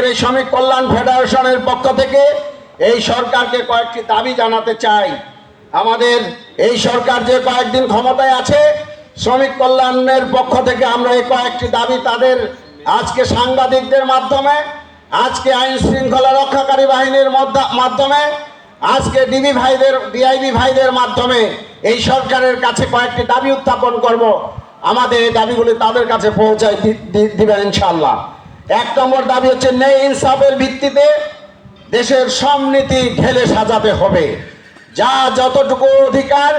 আজকের এই শ্রমিক কল্যাণ ফেডারেশনের পক্ষ থেকে এই সরকারকে কয়েকটি দাবি জানাতে চাই। আমাদের এই সরকার যে কয়েকদিন ক্ষমতায় আছে, শ্রমিক কল্যাণের পক্ষ থেকে আমরা এই কয়েকটি দাবি তাদের আজকে সাংবাদিকদের মাধ্যমে, আজকে আইন শৃঙ্খলা রক্ষাকারী বাহিনীর মাধ্যমে, আজকে ডিবি ভাইদের ডিআইবি ভাইদের মাধ্যমে এই সরকারের কাছে কয়েকটি দাবি উত্থাপন করব। আমাদের এই দাবিগুলি তাদের কাছে পৌঁছায় দিবেন ইনশাল্লাহ এক নম্বর দাবি হচ্ছে নেই ইনসাফের ভিত্তিতে দেশের সমনীতি ঢেলে সাজাতে হবে। যা যতটুকু অধিকার,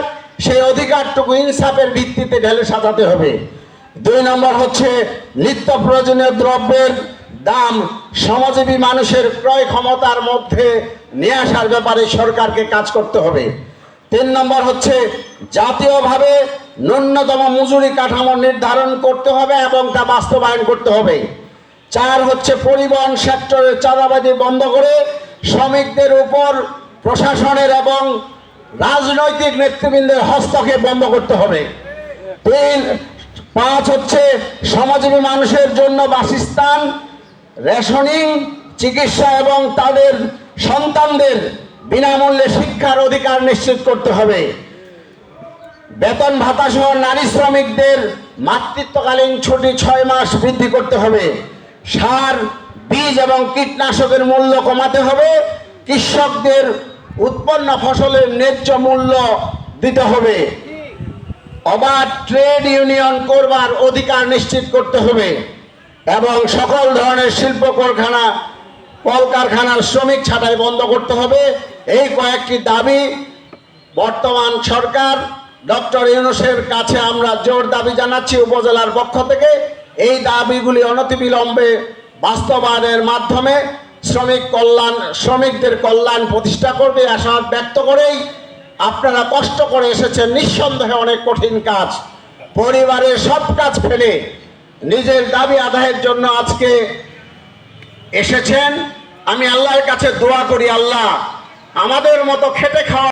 সেই অধিকারটুকু ইনসাফের ভিত্তিতে ঢেলে সাজাতে হবে। দুই নম্বর হচ্ছে, নিত্য প্রয়োজনীয় দ্রব্যের দাম শ্রমজীবী মানুষের ক্রয় ক্ষমতার মধ্যে নিয়ে আসার ব্যাপারে সরকারকে কাজ করতে হবে। তিন নম্বর হচ্ছে, জাতীয়ভাবে ন্যূনতম মজুরি কাঠামো নির্ধারণ করতে হবে এবং তা বাস্তবায়ন করতে হবে। চার হচ্ছে পরিবহন সেক্টরের চাঁদাবাজি বন্ধ করে শ্রমিকদের উপর প্রশাসনের এবং রাজনৈতিক নেতৃবৃন্দের হস্তক্ষেপ বন্ধ করতে হবে। তিন, পাঁচ হচ্ছে সমাজীবী মানুষের জন্য বাসস্থান, রেশনিং, চিকিৎসা এবং তাদের সন্তানদের বিনামূল্যে শিক্ষার অধিকার নিশ্চিত করতে হবে। বেতন ভাতা সহ নারী শ্রমিকদের মাতৃত্বকালীন ছুটি ছয় মাস বৃদ্ধি করতে হবে। সার, বীজ এবং কীটনাশকের মূল্য কমাতে হবে। কৃষকদের উৎপন্ন ফসলের ন্যায্য মূল্য দিতে হবে। অবাধ ট্রেড ইউনিয়ন করবার অধিকার নিশ্চিত করতে হবে এবং সকল ধরনের শিল্প কারখানা, কলকারখানার শ্রমিক ছাঁটাই বন্ধ করতে হবে। এই কয়েকটি দাবি বর্তমান সরকার, ডক্টর ইউনুসের কাছে আমরা জোর দাবি জানাচ্ছি উপজেলার পক্ষ থেকে। এই দাবিগুলি অনতিবিলম্বে বাস্তবায়নের মাধ্যমে শ্রমিক কল্যাণ, শ্রমিকদের কল্যাণ প্রতিষ্ঠা করবে আশাবাদ ব্যক্ত করেই আপনারা কষ্ট করে এসেছেন। নিঃসন্দেহে অনেক কঠিন কাজ। পরিবারের সব কাজ ফেলে নিজের দাবি আদায়ের জন্য আজকে এসেছেন। আমি আল্লাহর কাছে দোয়া করি, আল্লাহ আমাদের মতো খেটে খাওয়া